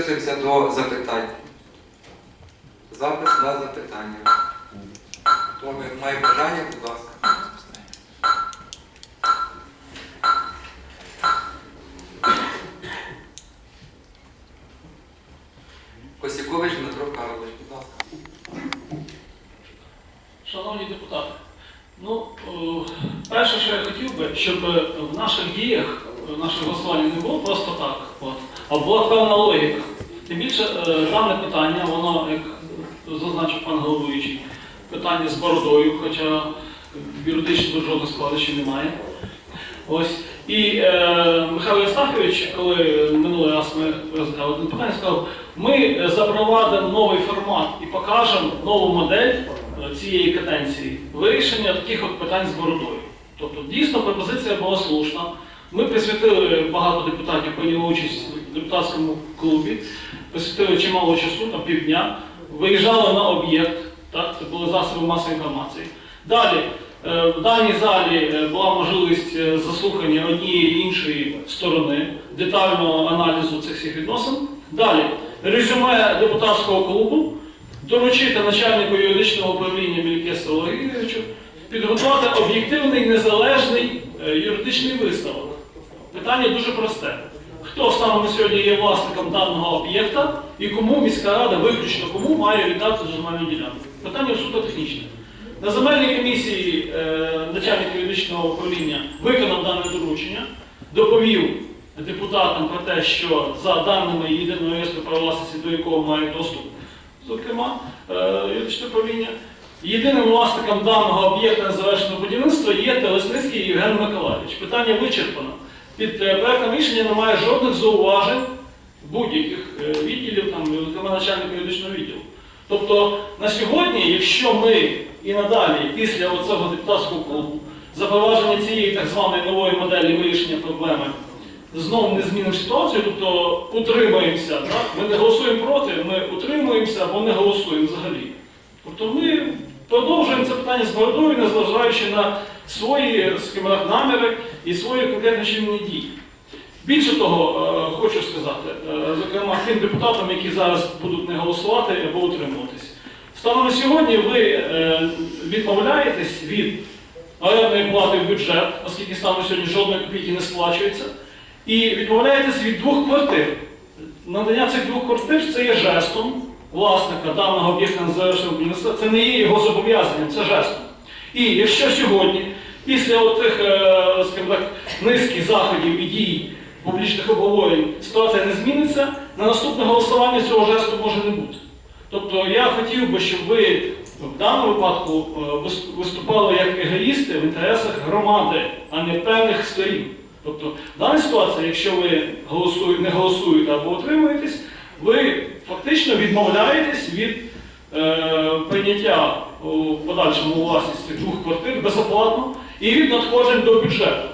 записуємося до запитань. Запис на запитання. Хто має бажання, будь ласка. Косякович Дмитро Карлович, будь ласка. Шановні депутати, ну, е, перше, що я хотів би, щоб в наших діях, в наших голосуваннях не було просто так, от, а була певна логіка. Тим більше е, дане питання, воно, як зазначив пан головуючий, питання з бородою, хоча юридично тут жодних складищів немає. Ось. І е, Михайло Єстафович, коли минулий раз ми розглядали це питання, сказав, ми запровадимо новий формат і покажемо нову модель е, цієї каденції вирішення таких от питань з бородою. Тобто дійсно пропозиція була слушна. Ми присвятили багато депутатів, прийняли участь в депутатському клубі, присвятили чимало часу, там півдня, виїжджали на об'єкт, це були засоби масової інформації. Далі е, в даній залі е, була можливість е, заслухання однієї іншої сторони, детального аналізу цих всіх відносин. Далі резюме депутатського клубу, доручити начальнику юридичного управління Мількесу Олегійовичу підготувати об'єктивний незалежний юридичний висновок. Питання дуже просте. Хто станом на сьогодні є власником даного об'єкта і кому міська рада, виключно кому має віддати земельну ділянку? Питання суто технічне. На земельній комісії е, начальник юридичного управління виконав дане доручення, доповів депутатам про те, що за даними єдиного реєстру права до якого має доступ, зокрема, е, юридичне управління, єдиним власником даного об'єкта незавершеного будівництва є Телесницький Євген Миколаївич. Питання вичерпано. Під е, проектом рішення немає жодних зауважень будь-яких е, відділів, там, начальника юридичного відділу. Тобто на сьогодні, якщо ми і надалі, після оцього депутатського клубу, запровадження цієї так званої нової моделі вирішення проблеми, знову не змінимо ситуацію, тобто утримаємося, так? ми не голосуємо проти, ми утримуємося або не голосуємо взагалі. Тобто ми продовжуємо це питання з бородою, незважаючи на свої скажімо наміри і свої конкретні чинні дії. Більше того, е, хочу сказати, е, зокрема тим депутатам, які зараз будуть не голосувати або утримуватись. Станом на сьогодні ви е, відмовляєтесь від орендної плати в бюджет, оскільки станом сьогодні жодної копійки не сплачується, і відмовляєтесь від двох квартир. Надання цих двох квартир це є жестом власника даного об'єкта незалежного будівництва, це не є його зобов'язанням, це жестом. І якщо сьогодні, після отих, е, так, низки заходів і дій, публічних обговорень, ситуація не зміниться, на наступне голосування цього жесту може не бути. Тобто я хотів би, щоб ви в даному випадку е, виступали як егоїсти в інтересах громади, а не певних сторін. Тобто, в даній ситуації, якщо ви голосуєте, не голосуєте або утримуєтесь, ви фактично відмовляєтесь від е, прийняття у подальшому власність двох квартир безоплатно і від надходжень до бюджету.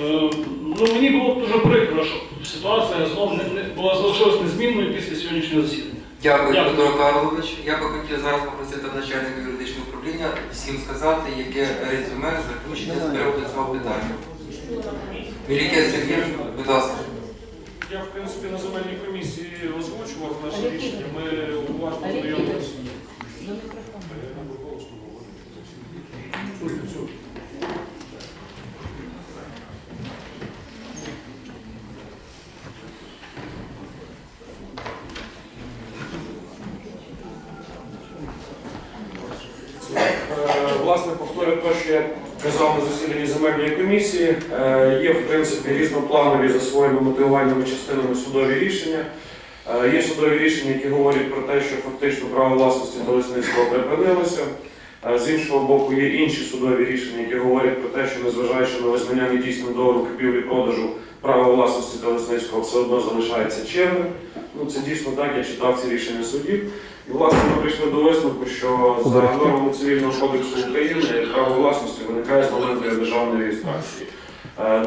Е, ну, мені було б дуже прикро, щоб ситуація знову не, не, була залишилась незмінною після сьогоднішнього засідання. Дякую, Дякую. Дмитро Карлович. Я би хотів зараз попросити начальника юридичного управління всім сказати, яке резюме заключення з приводу цього питання. Міліке Сергій, будь ласка. Я, в принципі, на земельній комісії озвучував наше рішення. Ми уважно знайомилися. Власне, повторю те, що я казав на засіданні земельної комісії. Е, Є, в принципі, різнопланові за своїми мотивувальними частинами судові рішення. Е, Є судові рішення, які говорять про те, що фактично право власності до лісництва припинилося. З іншого боку, є інші судові рішення, які говорять про те, що незважаючи на визнання недійсним договору купівлі-продажу, право власності до лісництва все одно залишається чинним. Ну, це дійсно так, я читав ці рішення судів. І власне ми прийшли до висновку, що за нормами цивільного кодексу України право власності виникає з моменту державної реєстрації. Е,